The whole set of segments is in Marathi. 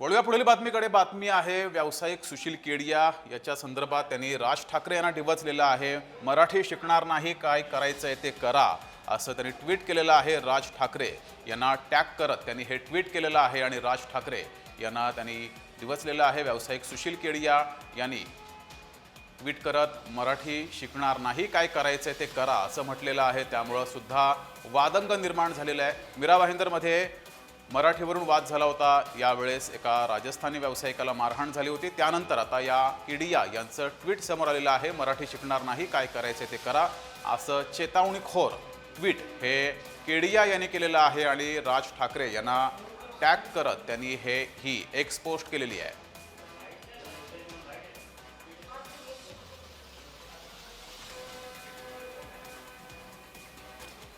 वळूया पुढील बातमीकडे. बातमी आहे व्यावसायिक सुशील केडिया. याच्या संदर्भात त्यांनी राज ठाकरे यांना डिवचलेलं आहे. मराठी शिकणार नाही काय करायचं आहे ते करा असं त्यांनी ट्विट केलेलं आहे राज ठाकरे. यांना टॅग करत त्यांनी हे ट्विट केलेलं आहे आणि राज ठाकरे यांना त्यांनी डिवचलेलं आहे. व्यावसायिक सुशील केडिया यांनी ट्विट करत मराठी शिकणार नाही काय करायचंय ते करा असं म्हटलेलं आहे. त्यामुळं सुद्धा वादंग निर्माण झालेलं आहे. मीरा भाईंदरमध्ये मराठीवरून वाद झाला होता. यावेळेस एका राजस्थानी व्यावसायिकाला मारहाण झाली होती. त्यानंतर आता या इडिया यांचं ट्विट समोर आलेलं आहे. मराठी शिकणार नाही काय करायचं ते करा. असं चेतावणीखोर ट्विट हे केडिया यांनी केलेलं आहे आणि राज ठाकरे यांना टॅग करत त्यांनी हे ही एक्स पोस्ट केलेली आहे.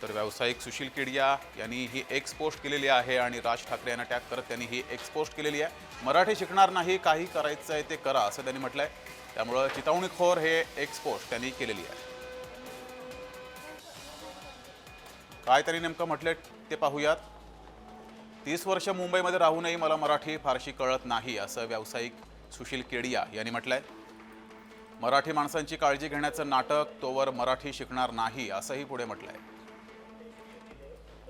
तर व्यावसायिक सुशील केडिया यांनी ही एक्स पोस्ट केलेली आहे आणि राज ठाकरे यांना टॅग करत त्यांनी ही एक्स पोस्ट केलेली आहे. मराठी शिकणार नाही काही करायचं आहे ते करा असं त्यांनी म्हटलंय. त्यामुळं चितावणीखोर हे एक्स पोस्ट त्यांनी केलेली आहे. काय त्यांनी नेमकं म्हटलंय ते पाहूयात. तीस वर्ष मुंबईमध्ये राहूनही मला मराठी फारशी कळत नाही असं व्यावसायिक सुशील केडिया यांनी म्हटलंय. मराठी माणसांची काळजी घेण्याचं नाटक तोवर मराठी शिकणार नाही असंही पुढे म्हटलंय.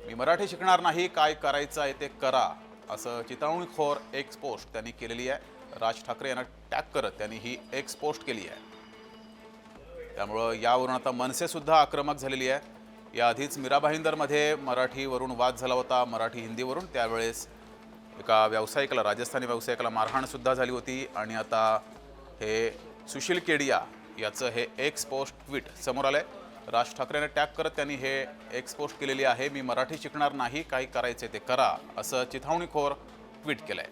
मी मराठी शिकणार नाही काय करायचं आहे ते करा असं चितावणीखोर एक्स पोस्ट त्यांनी केलेली आहे. राज ठाकरे यांना टॅग करत त्यांनी ही एक्स पोस्ट केली आहे. त्यामुळं यावरून आता मनसेसुद्धा आक्रमक झालेली आहे. याआधीच मीरा भाईंदरमध्ये मराठीवरून वाद झाला होता मराठी हिंदीवरून. त्यावेळेस एका व्यावसायिकाला राजस्थानी व्यावसायिकाला मारहाणसुद्धा झाली होती. आणि आता हे सुशील केडिया याचं हे एक्स पोस्ट ट्विट समोर आलं आहे राज ठाकरेने टॅग करत त्यांनी हे एक्सपोस्ट केलेली आहे. मी मराठी शिकणार नाही काही करायचे ते करा असं चिथावणीखोर ट्विट केलंय.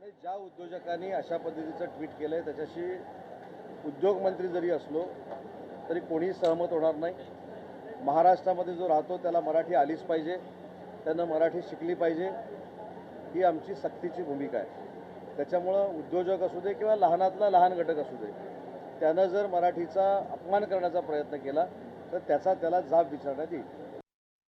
नाही ज्या उद्योजकांनी अशा पद्धतीचं ट्विट केलं आहे त्याच्याशी उद्योगमंत्री जरी असलो तरी कोणीही सहमत होणार नाही. महाराष्ट्रामध्ये जो राहतो त्याला मराठी आलीच पाहिजे. त्यांना मराठी शिकली पाहिजे ही आमची सक्तीची भूमिका आहे. त्याच्यामुळं उद्योजक असू दे किंवा लहानातला लहान घटक असू दे त्यानं जर मराठीचा अपमान करण्याचा प्रयत्न केला तर त्याचा त्याला जाब विचारण्यात येईल.